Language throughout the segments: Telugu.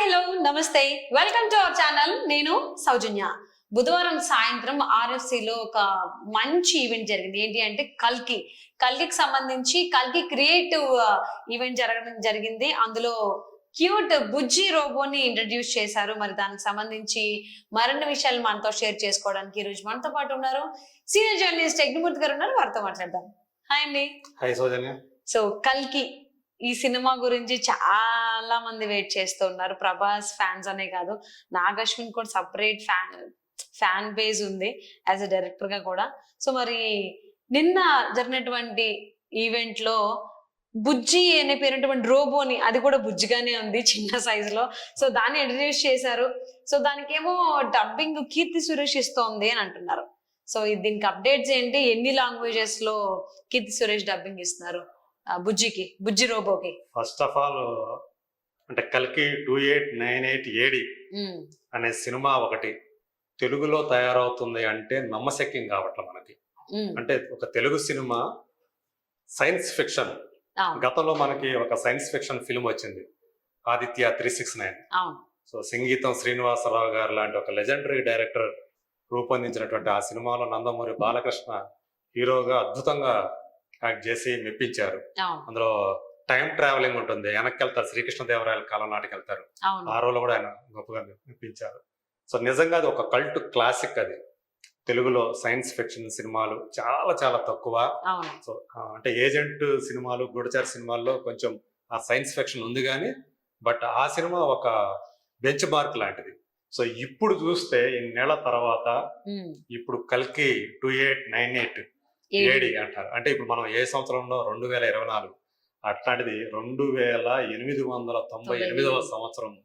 హలో నమస్తే. వెల్కమ్ టు అవర్ ఛానల్ నేను సౌజన్య. బుధవారం సాయంత్రం RFC లో ఒక మంచి ఈవెంట్ జరిగింది. ఏంటి అంటే కల్కి. కల్కికి సంబంధించి కల్కి క్రియేటివ్ ఈవెంట్ జరగడం జరిగింది. అందులో క్యూట్ బుజ్జి రోబోని ఇంట్రడ్యూస్ చేశారు. మరి దానికి సంబంధించి మరిన్ని విషయాలు మనతో షేర్ చేసుకోవడానికి ఈ రోజు మనతో పాటు ఉన్నారు. సీనియర్ జర్నలిస్ట్ యజ్ఞమూర్తి గారు ఉన్నారు. వారితో మాట్లాడదాం. హాయ్ అండి. హాయ్ సౌజన్య. సో కల్కి. ఈ సినిమా గురించి చాలా మంది వెయిట్ చేస్తూ ఉన్నారు. ప్రభాస్ ఫ్యాన్స్ అనే కాదు. నాగశ్విన్ కూడా సపరేట్ ఫ్యాన్ ఫ్యాన్ బేస్ ఉంది యాజ్ అ డైరెక్టర్గా కూడా. సో మరి నిన్న జరిగినటువంటి ఈవెంట్లో బుజ్జి అనే పేరున్నటువంటి రోబోని అది కూడా బుజ్జిగానే ఉంది చిన్న సైజ్లో. సో దాన్ని ఇంట్రడ్యూస్ చేశారు. సో దానికేమో డబ్బింగ్ కీర్తి సురేష్ ఇస్తోంది అని అంటున్నారు. సో దీనికి అప్డేట్స్ ఏంటి? ఎన్ని లాంగ్వేజెస్లో కీర్తి సురేష్ డబ్బింగ్ ఇస్తున్నారు? బుజ్జికి బుజ్జి రోబోకి. ఫస్ట్ ఆఫ్ ఆల్ అంటే కల్కి two eight nine eight AD అనే సినిమా ఒకటి తెలుగులో తయారవుతుంది అంటే నమ్మశక్యం కావట్లే మనకి. అంటే ఒక తెలుగు సినిమా సైన్స్ ఫిక్షన్. గతంలో మనకి ఒక సైన్స్ ఫిక్షన్ ఫిల్మ్ వచ్చింది. Aditya three six nine. So సంగీతం శ్రీనివాసరావు గారు లాంటి ఒక లెజెండరీ డైరెక్టర్ రూపొందించినటువంటి ఆ సినిమాలో నందమూరి బాలకృష్ణ హీరోగా అద్భుతంగా యాక్ట్ చేసి మెప్పించారు. అందులో టైం ట్రావెలింగ్ ఉంటుంది. వెనక్కి వెళ్తారు శ్రీకృష్ణదేవరాయల కాలం నాటికి వెళ్తారు ఆ రోజులో కూడా ఆయన గొప్పగా మెప్పించారు. సో నిజంగా అది ఒక కల్ట్ క్లాసిక్ అది. తెలుగులో సైన్స్ ఫిక్షన్ సినిమాలు చాలా చాలా తక్కువ. సో అంటే ఏజెంట్ సినిమాలు గుడచారి సినిమాల్లో కొంచెం ఆ సైన్స్ ఫిక్షన్ ఉంది కానీ బట్ ఆ సినిమా ఒక బెంచ్ మార్క్ లాంటిది. సో ఇప్పుడు చూస్తే ఇన్నేళ్ళ తర్వాత ఇప్పుడు కల్కి two eight nine eight AD. అంటారు. అంటే ఇప్పుడు మనం ఏ సంవత్సరంలో? రెండు వేల ఇరవై నాలుగు. అట్లాంటిది రెండు వేల ఎనిమిది వందల తొంభై ఎనిమిదవ సంవత్సరం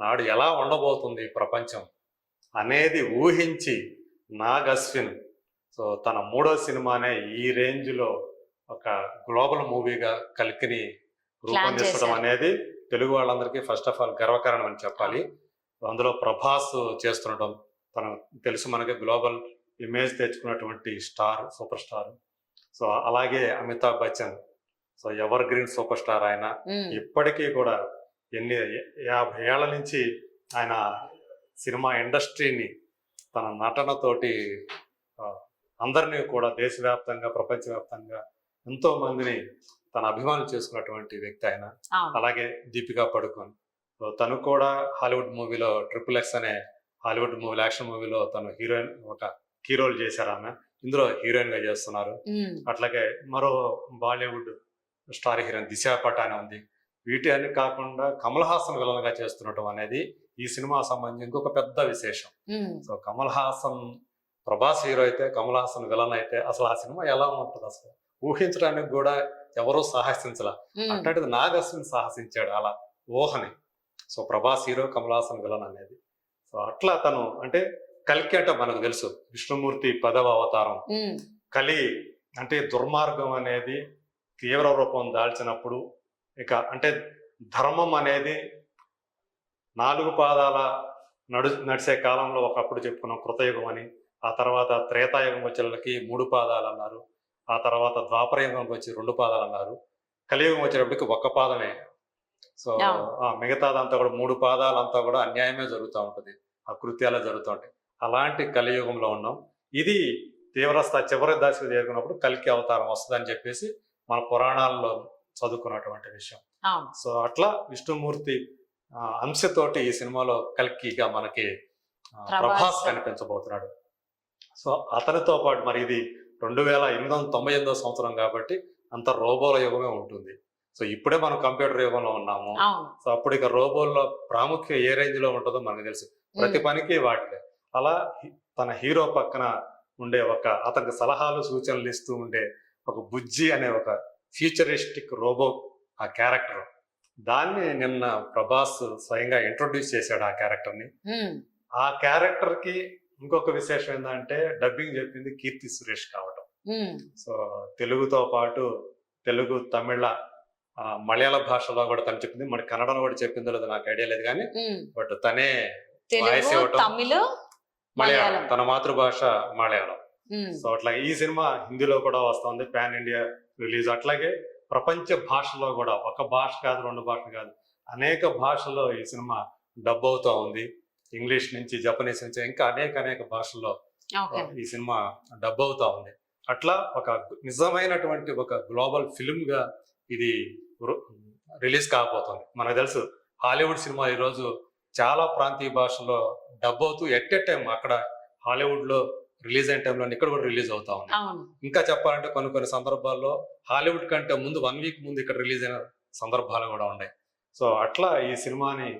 నాడు ఎలా ఉండబోతుంది ప్రపంచం అనేది ఊహించి నాగ్ అశ్విన్ సో తన మూడో సినిమానే ఈ రేంజ్లో ఒక గ్లోబల్ మూవీగా కలికిని రూపొందించడం. అనేది తెలుగు వాళ్ళందరికీ ఫస్ట్ ఆఫ్ ఆల్ గర్వకారణం అని చెప్పాలి అందులో ప్రభాస్ చేస్తుండడం తను తెలుసు మనకి గ్లోబల్ ఇమేజ్ తెచ్చుకున్నటువంటి స్టార్ సూపర్ స్టార్ సో అలాగే Amitabh Bachchan. So evergreen super star ఆయన. ఉమ్, ఇప్పటికీ కూడా ఎన్ని యాభై ఏళ్ళ నుంచి ఆయన సినిమా ఇండస్ట్రీని తన నటనతోటి అందరినీ కూడా దేశవ్యాప్తంగా ప్రపంచవ్యాప్తంగా ఎంతో మందిని తన అభిమానులు చేసుకున్నటువంటి వ్యక్తి ఆయన. అలాగే దీపికా పడుకోన్. సో తను కూడా హాలీవుడ్ మూవీలో ట్రిపుల్ ఎక్స్ అనే హాలీవుడ్ మూవీ యాక్షన్ మూవీలో తను హీరోయిన్ ఒక కీ రోల్ చేశారు ఆమె. ఇందులో హీరోయిన్గా చేస్తున్నారు. అట్లాగే మరో Bollywood star heroine Disha Patani ఉంది. వీటి అన్ని కాకుండా కమల్ హాసన్ విలన్గా చేస్తుండటం అనేది ఈ సినిమా సంబంధించి ఇంకొక పెద్ద విశేషం. సో కమల్ హాసన్ ప్రభాస్ హీరో అయితే కమల్ హాసన్ విలన్ అయితే అసలు ఆ సినిమా ఎలా ఉంటుంది అసలు? ఊహించడానికి కూడా ఎవరూ సాహసించాల. అట్లాంటిది నాగస్విన్ సాహసించాడు అలా ఊహని. So Prabhas hero Kamal Haasan villain అనేది. సో అట్లా తను అంటే కల్కి అంటే మనకు తెలుసు. విష్ణుమూర్తి పదవ అవతారం. కలి అంటే దుర్మార్గం అనేది తీవ్ర రూపం దాల్చినప్పుడు ఇక అంటే ధర్మం అనేది నాలుగు పాదాల నడు నడిచే కాలంలో ఒకప్పుడు చెప్పుకున్నాం కృతయుగం అని. ఆ తర్వాత త్రేతాయుగం వచ్చేళ్ళకి మూడు పాదాలు అన్నారు. ఆ తర్వాత ద్వాపరయుగంకి వచ్చి రెండు పాదాలు అన్నారు. కలియుగం వచ్చేటప్పటికి ఒక్క పాదమే. సో మిగతాదంతా కూడా మూడు పాదాలంతా కూడా అన్యాయమే జరుగుతూ ఉంటుంది. అకృత్యాలే జరుగుతూ ఉంటాయి. అలాంటి కలియుగంలో ఉన్నాం. ఇది తీవ్రస్థ చివరి దశకు చేరుకున్నప్పుడు కలికి అవతారం వస్తుందని చెప్పేసి మన పురాణాల్లో చదువుకున్నటువంటి విషయం. సో అట్లా విష్ణుమూర్తి అంశతోటి ఈ సినిమాలో కల్కిగా మనకి ప్రభాస్. కనిపించబోతున్నాడు. సో అతనితో పాటు మరి ఇది రెండు వేల ఎనిమిది వందల తొంభై ఎనిమిదో సంవత్సరం కాబట్టి అంత రోబోల యుగమే ఉంటుంది. సో ఇప్పుడే మనం కంప్యూటర్ యుగంలో ఉన్నాము. సో అప్పుడు ఇక రోబోల్లో ప్రాముఖ్యం ఏ రేంజ్లో ఉంటుందో మనకు తెలుసు. ప్రతి పనికి వాటిలే. అలా తన హీరో పక్కన ఉండే ఒక అతనికి సలహాలు సూచనలు ఇస్తూ ఉండే ఒక బుజ్జి అనే ఒక ఫ్యూచరిస్టిక్ రోబో ఆ క్యారెక్టర్ దాన్ని నిన్న ప్రభాస్ స్వయంగా ఇంట్రొడ్యూస్ చేశాడు ఆ క్యారెక్టర్ని. ఆ క్యారెక్టర్కి ఇంకొక విశేషం ఏంటంటే డబ్బింగ్ చెప్పింది కీర్తి సురేష్ కావటం. సో తెలుగుతో పాటు తెలుగు తమిళ మలయాళ భాషలో కూడా తను చెప్పింది. మరి కన్నడలో కూడా చెప్పిందో లేదో నాకు ఐడియా లేదు కానీ. బట్ తనే వాయిస్ ఇవ్వటం. మలయాళం. తన మాతృభాష మలయాళం. సో అట్లాగే ఈ సినిమా హిందీలో కూడా వస్తుంది పాన్ ఇండియా రిలీజ్. అట్లాగే ప్రపంచ భాషలో కూడా ఒక భాష కాదు రెండు భాషలు కాదు అనేక భాషల్లో ఈ సినిమా డబ్ అవుతా ఉంది. ఇంగ్లీష్ నుంచి జపనీస్ నుంచి ఇంకా అనేక అనేక భాషల్లో ఈ సినిమా డబ్ అవుతా ఉంది. అట్లా ఒక నిజమైనటువంటి ఒక గ్లోబల్ ఫిల్మ్గా ఇది రిలీజ్ కాబోతుంది మనకు తెలుసు హాలీవుడ్ సినిమా ఈరోజు చాలా ప్రాంతీయ భాషల్లో డబ్ అవుతూ ఎట్ ఎ టైం అక్కడ హాలీవుడ్లో రిలీజ్ అయిన టైంలో ఇక్కడ కూడా రిలీజ్ అవుతా ఉంది. ఇంకా చెప్పాలంటే కొన్ని కొన్ని సందర్భాల్లో హాలీవుడ్ కంటే ముందు వన్ వీక్ ముందు ఇక్కడ రిలీజ్ అయిన సందర్భాలు కూడా ఉన్నాయి. సో అట్లా ఈ సినిమాని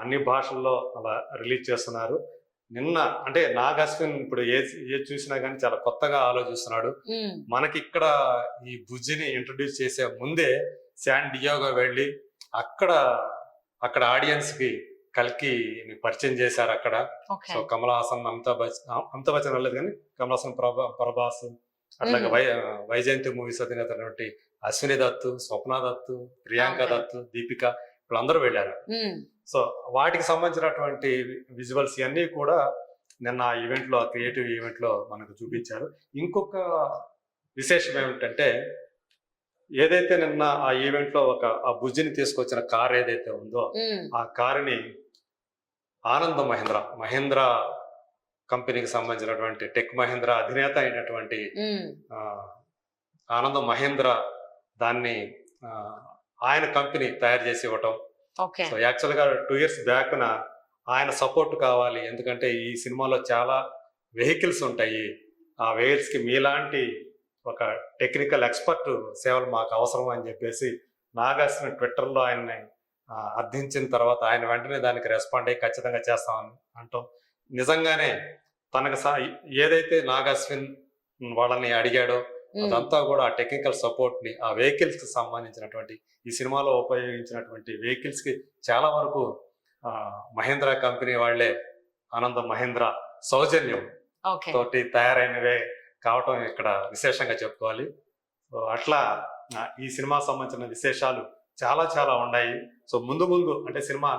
అన్ని భాషల్లో అలా రిలీజ్ చేస్తున్నారు. నిన్న అంటే నాగ్ అశ్విన్ ఇప్పుడు ఏ ఏ చూసినా కానీ చాలా కొత్తగా ఆలోచిస్తున్నాడు. మనకి ఇక్కడ ఈ బుజ్జిని ఇంట్రడ్యూస్ చేసే ముందే శాన్ డియోగా వెళ్ళి అక్కడ అక్కడ ఆడియన్స్కి కల్కి పరిచయం చేశారు అక్కడ. సో కమల్ హాసన్ అమితాబ్ బచ్చన్ అమితాబ్ బచ్చన్ వెళ్ళలేదు కానీ కమల్ హాసన్ ప్రభా ప్రభాస్ అట్లాగే. వై వైజయంతి మూవీస్ అధినేత అశ్విని దత్తు స్వప్న దత్తు ప్రియాంక. దత్తు దీపిక వీళ్ళందరూ వెళ్ళారు. సో వాటికి సంబంధించినటువంటి విజువల్స్ ఇవన్నీ కూడా నిన్న ఆ ఈవెంట్లో క్రియేటివ్ ఈవెంట్లో మనకు చూపించారు. ఇంకొక విశేషం ఏమిటంటే ఏదైతే నిన్న ఆ ఈవెంట్లో ఒక ఆ బుజ్జిని తీసుకొచ్చిన కార్ ఏదైతే ఉందో ఆ కారుని ఆనంద్ మహేంద్ర మహేంద్ర కంపెనీకి సంబంధించినటువంటి టెక్ మహేంద్ర అధినేత అయినటువంటి ఆనంద్ మహేంద్ర దాన్ని ఆయన కంపెనీ తయారు చేసి ఇవ్వటం. సో యాక్చువల్గా టూ ఇయర్స్ బ్యాక్ న ఆయన సపోర్ట్ కావాలి. ఎందుకంటే ఈ సినిమాలో చాలా వెహికల్స్ ఉంటాయి. ఆ వెహికల్స్కి మీలాంటి ఒక టెక్నికల్ ఎక్స్పర్ట్ సేవలు మాకు అవసరం అని చెప్పేసి నాగార్జున ట్విట్టర్లో ఆయన్ని అర్థించిన తర్వాత ఆయన వెంటనే దానికి రెస్పాండ్ అయ్యి ఖచ్చితంగా చేస్తామని అంటాం. నిజంగానే తనకు సా- ఏదైతే నాగాశ్విన్ వాళ్ళని అడిగాడో అదంతా కూడా ఆ టెక్నికల్ సపోర్ట్ని ఆ వెహికల్స్కి సంబంధించినటువంటి ఈ సినిమాలో ఉపయోగించినటువంటి వెహికల్స్కి చాలా వరకు ఆ, మహేంద్ర కంపెనీ వాళ్ళే ఆనందం మహేంద్ర సౌజన్యం తోటి తయారైనవే. కావటం ఇక్కడ విశేషంగా చెప్పుకోవాలి. సో అట్లా ఈ సినిమా సంబంధించిన విశేషాలు చాలా చాలా ఉన్నాయి. సో ముందు ముందు అంటే సినిమా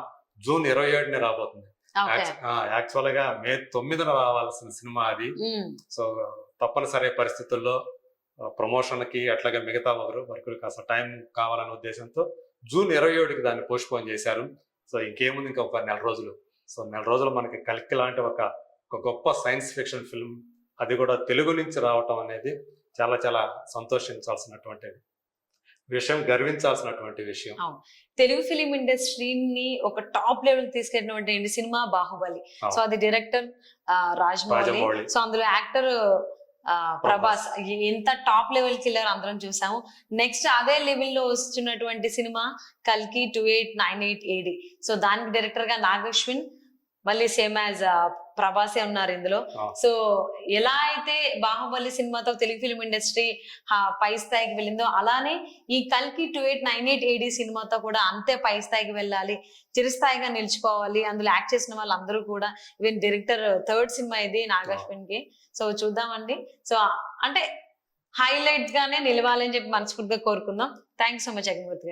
జూన్ ఇరవై ఏడునే రాబోతుంది. యాక్చువల్గా మే తొమ్మిదిన రావాల్సిన సినిమా అది. సో తప్పనిసరి పరిస్థితుల్లో ప్రమోషన్కి అట్లాగే మిగతా ఒకరు వర్కులు కాస్త టైం కావాలనే ఉద్దేశంతో జూన్ ఇరవై ఏడుకి దాన్ని పోస్ట్ పోన్ చేశారు. సో ఇంకేముంది ఇంకా ఒక నెల రోజులు. సో నెల రోజులు మనకి కల్కి లాంటి ఒక గొప్ప సైన్స్ ఫిక్షన్ ఫిల్మ్ అది కూడా తెలుగు నుంచి రావటం అనేది చాలా చాలా సంతోషించాల్సినటువంటి విషయం గర్వించాల్సినటువంటి విషయం. తెలుగు ఫిలిం ఇండస్ట్రీని ఒక టాప్ లెవెల్ తీసుకెళ్ళినటువంటి సినిమా బాహుబలి. సో అది డైరెక్టర్ రాజమౌళి. రాజమౌళి. సో అందులో యాక్టర్ ప్రభాస్. ఎంత టాప్ లెవెల్ కిల్లర్ అందరం చూసాము. నెక్స్ట్ అదే లెవెల్లో వస్తున్నటువంటి సినిమా కల్కి two eight nine eight AD so దానికి డైరెక్టర్గా నాగశ్విన్ మళ్ళీ సేమ్ యాజ్ ప్రభాసే ఉన్నారు ఇందులో. సో ఎలా అయితే బాహుబలి సినిమాతో తెలుగు ఫిలిం ఇండస్ట్రీ పై స్థాయికి వెళ్ళిందో అలానే ఈ కల్కి two eight nine eight AD సినిమాతో కూడా అంతే పై స్థాయికి వెళ్ళాలి చిరస్థాయిగా నిలిచిపోవాలి అందులో యాక్ట్ చేసిన వాళ్ళందరూ కూడా ఈవెన్ డైరెక్టర్ థర్డ్ సినిమా ఇది నాగశ్విన్కి సో చూద్దామండి. సో అంటే హైలైట్ గానే నిలవాలని చెప్పి మనస్ఫూర్తిగా కోరుకుందాం. థ్యాంక్ సో మచ్ అగ్నిమూర్తి గారు.